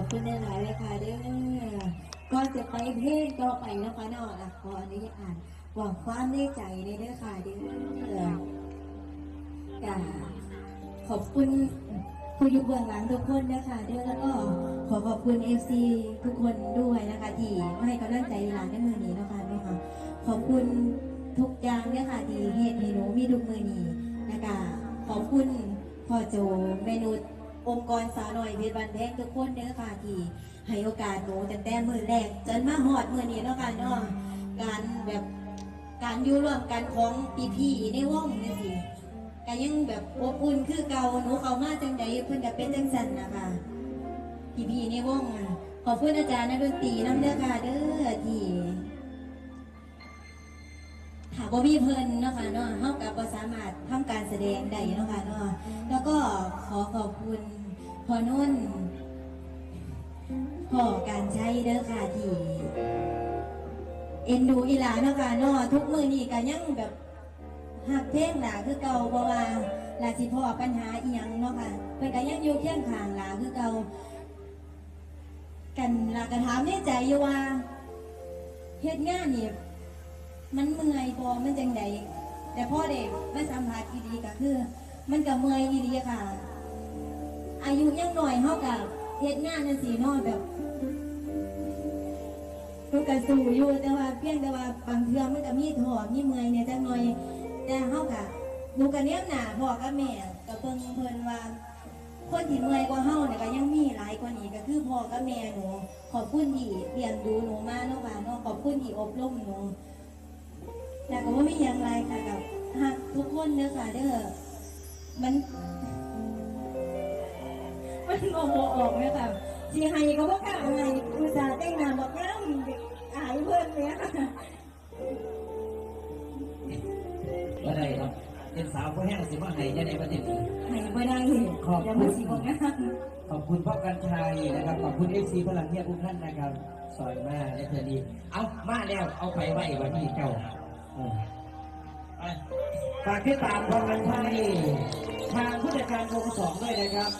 อบคุณหลายเลยค่ะเด้อก่อนจะไปเพลงต่อไปนะคะเนาะอะขออนุญาตอ่านบอกความในใจในเด้อค่ะเด้อกาขอบคุณผู้อยู่เบื้องหลังทุกคนนะคะเด้อแล้วก็ขอขอบคุณเอฟซีทุกคนด้วยนะคะที่ให้กำลังใจหลานในมือนี้นะคะเนาะค่ะขอบคุณทุกอย่างเนี่ยค่ะที่เหตุให้หนูมีทุมือนี้นะคะขอบคุณพ่อโจเมนู องค์กรสาวหน่อยเพชรบันแพงทุกคนเนี่ยค่ะที่ให้โอกาสหนูตั้งแต่มือแรกจนมาหอดมือนี้เนาะค่ะเนาะการแบบการอยู่ร่วมกันของพี่ๆในวงเนี่ยสิก็ยังแบบอบอุ่นคือเก่าหนูเขามาจังใดเพิ่นก็เป็นจังสันนะคะพี่พี่ๆในวงอะขอบคุณอาจารย์นักดนตรีน้ำเด้อค่ะเด้อที่ถามว่ามีเพิ่นเนาะค่ะเนาะเฮากับบ่สามารถทำการแสดงได้เนาะค่ะเนาะ แล้วก็ขอขอบคุณพ่อนุ่นพ่อการใช้เด้อค่ะที่เอ็นดูอีหลาเนาะค่ะเนาะทุกมื้อนี้ก็ยังแบบหักเพลงหลาคือเก่าเพราะว่าหลาสิพ่อปัญหาอีหยังเนาะค่ะเพิ่นก็ยังอยู่เคียงข้างหลาคือเก่ากันหลากระถามในใจอยู่ว่าเฮ็ดงานนี่มันเมื่อยพอมันจังใดแต่พ่อเด็กมาสัมผัสอีดีก็คือ มันก็เมื่อยอีดีค่ะ อายุยังหน่อยเฮากับเฮ็ดงานจังซี่นาะแบบก็กระสู้อยู่แต่ว่าเพียงแต่ว่าบางเทือมันก็มีถอดมีเมื่อยเนี่ยจังหน่อย แต่เฮาค่ะหนูก็เนี้ยหนาพ่อกับแม่ก็เพิ่งเพิ่นว่า คนที่เมื่อยกว่าเฮาเนี่ยก็ยังมีหลายกว่านี้ก็คือพ่อกับแม่หนูขอบคุณที่เลี้ยงดูหนูมาเนาะค่ะเนาะขอบคุณที่อบรมหนูแต่ก็ว่ามีอย่างไรค่ะกับทุกคนเด้อค่ะเด้อ มันมันโมโหออกไหมค่ะสีไฮก็ว่ากล้าไงอุตส่าห์แต่งงานบอกงามอายเพื่อนเนี่ยค่ะว่าได้ครับเป็นสาวผู้แห้งสิว่าไห้จะได้ประเด็นนี้ไฮบ่ได้ขอบเดี๋ยวคุมันณสีบอกงามขอบคุณพ่อกันชัยนะครับ ขอบคุณเอฟซีพลังเทียบทุกท่านนะครับสอยมากและเธอดี เอามาแล้วเอาไปไว้วันนี้เจ้าเออไปฝากติดตามพ่อกันชัย ทางผู้จัดการวงสองด้วยนะครับ